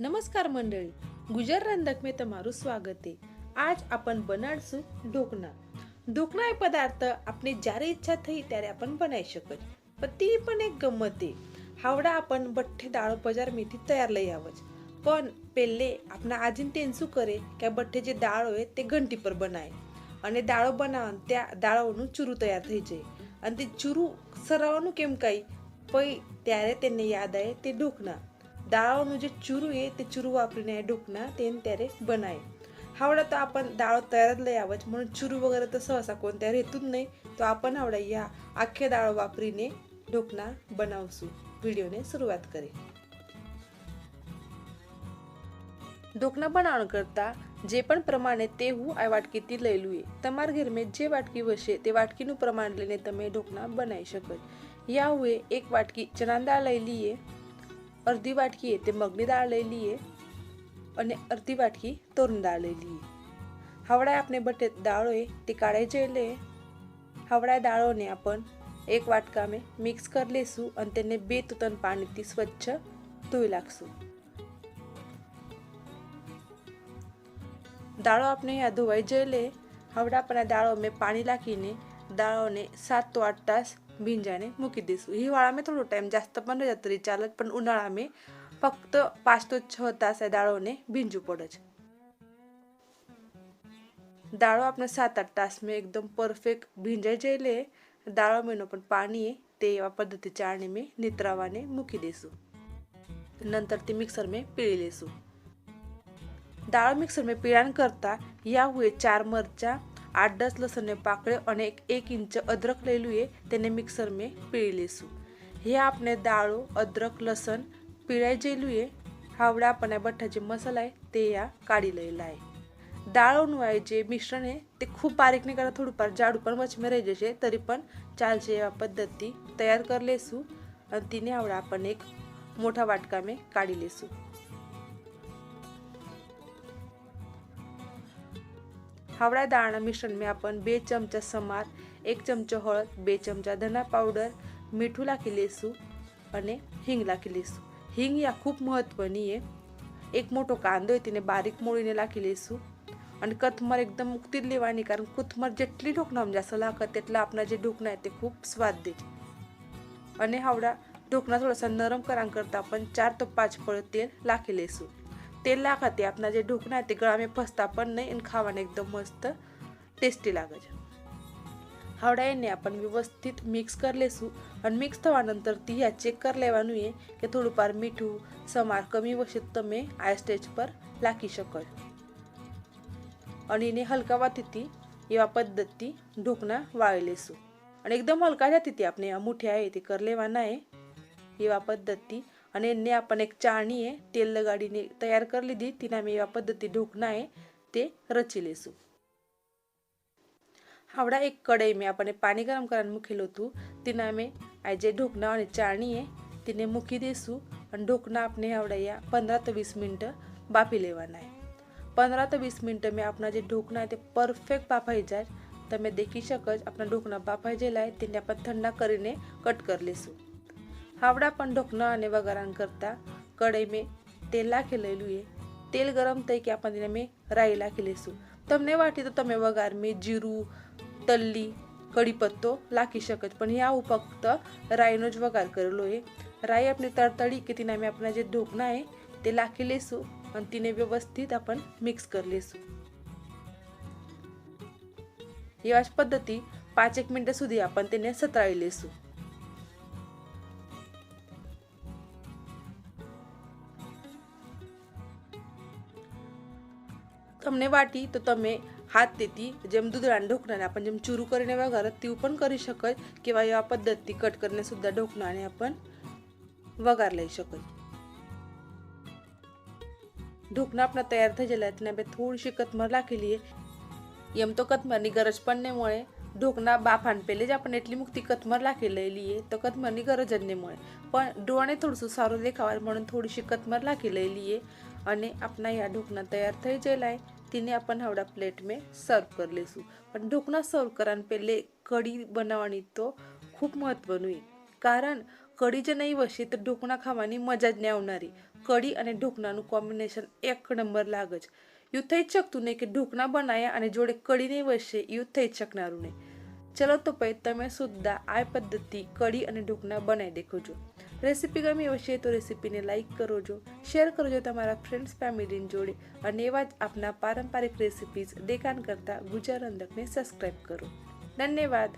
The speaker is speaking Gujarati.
નમસ્કાર મંડળી. ગુજરાત રાંધકમાં તમારું સ્વાગત છે. આજ આપણ બનાડશું ઢોકના. ઢોકના એ પદાર્થ આપણે જ્યારે ઈચ્છા થઈ ત્યારે આપણ બનાવી શકે છે પણ તે પણ એક ગમતે હાવડા આપણ બઠ્ઠે દાળો બજાર મેથી તૈયાર લઈ આવે છે. પણ પહેલે આપણા આજીન તેન શું કરે કે આ બઠ્ઠે જે દાળ હોય તે ઘંટી પર બનાવે અને દાળો બનાવવાનું ત્યાં દાળોનું ચૂરું તૈયાર થઈ જાય. અને તે ચૂરું સરાવવાનું કેમ કાંઈ? પછી ત્યારે તેને યાદ આવે તે ઢોકના. દાળોનું જે ચૂરું એ તે ચૂરું વાપરીને આ ઢોકના તેને ત્યારે બનાવે આવડે તો आपण દાળો તૈયાર જ લઈ આવે છે म्हणून ચૂરું વગેરે તો સહસા કોણ ત્યાં રહેતું જ નહીં તો आपण આવડે યા આખે દાળો વાપરીને ઢોકના બનાવશું વિડીયોને શરૂઆત કરી ઢોકના બનાવણ કરતાં જે પણ પ્રમાણે તે હું આ વાટકીથી લઈ લઈએ તમારા ઘરમાં જે વાટકી હશે તે વાટકીનું પ્રમાણ લઈને તમે ઢોકના બનાવી શકો યા હુએ એક વાટકી ચણા દાળ લઈ લઈએ અડધી વાટકી તે મગની દાળ લઈ લઈએ અને અડધી વાટકી તોરની દાળ લઈ લઈએ. હવડા આપણે બટે દાળોએ તે કાઢાઈ જઈ લઈએ હવડા દાળોને આપણ એક વાટકામાં મિક્સ કરી લઈશું અને તેને બે તૂતન પાણીથી સ્વચ્છ ધોઈ નાખશું દાળો આપણે આ ધોવાઈ જઈ લે. હવડા પણ દાળો મેં પાણી નાખીને દાળોને સાત તો આઠ તાસ भिंजाने मुकी दिसू. हिवाळा मी थोडं टाईम जास्त पण न तरी चालत पण उन्हाळा मी फक्त पाच तो छ तास आहे डाळवणे भिंजू पडच डाळ आपण सात आठ तास मी एकदम परफेक्ट भिंजाय जेले डाळ मिळ पण पाणी ते या पद्धतीच्या आणि मी नित्रावाने मुकी देसू. नंतर ती मिक्सर मी पिळी देसू डाळ मिक्सर मी पिळ्यांकरता या हुए चार मरच्या આઠ દસ લસણને પાકળ્યો અને એક ઇંચ અદરક લઈ લઈએ, તેને મિક્સર મેં પીળી લઈશું. હે આપણે દાળો, અદરક, લસણ પીળાઈ જયેલું એ હાવડા આપણને બધા જે મસાલાય તે આ કાઢી લઈ એ દાળોનું આ જે મિશ્રણ એ તે ખૂબ બારીકને કરતાં થોડું પર જાડું પણ વચમાં રહી જશે, તરી પણ ચાલશે એવા પદ્ધતિ તૈયાર કરી લઈશું અને તેને આવડા આપણને એક મોટા વાટકા મેં કાઢી લઈશું हावड़ा दाणा मिश्रण में अपन બે ચમચા સમાર એક ચમચો હળદ બે ચમચા ધના પાવડર મીઠું નાખી લેશું અને હિંગ નાખી લેશું હિંગ યા ખૂબ મહત્વની છે એક મોટો કાંદો હોય તેને બારીક મોળીને નાખી લેશું અને કથમર એકદમ મુક્તિ જ લેવાની કારણ કુથમર જેટલી ઢોકણામાં જાસ્ત લાખત તેટલા આપણા જે ઢોકણા તે ખૂબ સ્વાદ દે અને હાવડા ઢોકણા થોડાસા નરમ કરાંગ કરતાં પણ ચાર તો પાંચ ફળ તેલ નાખી લેશું તેલ નાખાથી આપણા જે ઢોકણા તે ગળામાં ફસતા પણ નહીં અને ખાવાને એકદમ મસ્ત ટેસ્ટી લાગે છે હાવડા એને આપણે વ્યવસ્થિત મિક્સ કરી લેશું અને મિક્સ થવા નંતર તિયા ચેક કરી લેવાનું એ કે થોડું પાર મીઠું સમાર કમી વશે તો તમે આ સ્ટેજ પર લાખી શકો અને એને હલકાવાથી એવા પદ્ધતિ ઢોકણા વાળી લેશું અને એકદમ હલકા જતી આપણે આ મુઠ્યા એ તે કરી લેવાના એ એવા પદ્ધતિ અને એને આપણને એક ચાણીએ તેલ લગાડીને તૈયાર કરી લીધી. તેના મેં એવા પદ્ધતિ ઢોકનાએ તે રચી લેશું. હાવડા એક કડાઈ મેં આપણને પાણી ગરમ કરવાનું મૂકેલું હતું. તેના મેં આ જે ઢોકના અને ચાણીએ તેને મૂકી દઈશું અને ઢોકના આપણે હાવડાયા પંદર તો વીસ મિનિટ બાફી લેવાના પંદર તો વીસ મિનિટ મેં આપણા જે ઢોકના તે પરફેક્ટ બાફાઈ જાય. તમે દેખી શકો જ આપણા ઢોકના બાફાઈ જેલા તેને આપણે ઠંડા કરીને કટ કરી લઈશું હાવડા પણ ઢોકના અને વઘારણ કરતા. કડાઈ મેં તેલ નાખી લેલું એ. તેલ ગરમ થઈ કે આપણે તેને મેં રાઈ નાખી લઈશું. તમને વાટી તો તમે વઘાર મેં જીરું, તલ્લી કડી પત્તો લાખી શકો છો. પણ આવું ફક્ત રાઈનો જ વઘાર કરેલો એ. રાઈ આપણે તળતળી કે તેના મેં આપણા જે ઢોકના એ તે લાખી લઈશું અને તેને વ્યવસ્થિત આપણ મિક્સ કરી લઈશું. એવા જ પદ્ધતિ પાંચેક મિનિટ સુધી આપણે તેને સતરાવી લઈશું. તમને વાટી તો તમે હાથ તેથી જેમ દૂધળાને ઢોકણાને આપણે જેમ ચૂરું કરીને વઘારત તેવું પણ કરી શકાય કેવા એવા પદ્ધતિ કટ કરીને સુદ્ધા ઢોકણાને आपण વઘાર લઈ શકાય ઢોકણા આપણા તૈયાર થઈ ગયેલા એટલે આપણે થોડીશી કથમર રાખી લઈએ એમ તો કથમરની ગરજ પણ નહીં મળે ઢોકના બાફાને પહેલે જ આપણે એટલી મુક્તિ કથમર રાખી લઈ લઈએ તો કથમરની ગરજ જ નહીં મળે પણ ડોળાને થોડું સારું દેખાવા म्हणून થોડીશી કથમર રાખી લઈ લઈએ અને આપણા આ ઢોકના તૈયાર થઈ ગયેલા તેને આપણને હવડા પ્લેટ મેં સર્વ કરી લઈશું પણ ઢોકળા સર્વ કરવાને પહેલે કઢી બનાવવાની તો ખૂબ મહત્ત્વનું કારણ કઢી જો નહીં હશે તો ઢોકળા ખાવાની મજા જ નહીં આવનારી. કઢી અને ઢોકળાનું કોમ્બિનેશન એક નંબર લાગે છે. એવું થઈ શકતું નહીં કે ઢોકળા બનાવ્યા અને જોડે કઢી નહીં વસે એવું થઈ શકનારું નહીં. ચલો તો પછી તમે સુદ્ધા આ પદ્ધતિ કઢી અને ઢોકળા બનાવી દેખો છો રેસીપી ગમી હશે તો રેસીપીને લાઈક કરજો શેર કરો છો તમારા ફ્રેન્ડ્સ ફેમિલીની જોડે. અને એવા જ આપના પારંપરિક રેસીપીઝ દેખાણ કરતા ગુજરાત રંધકને સબસ્ક્રાઈબ કરો. ધન્યવાદ.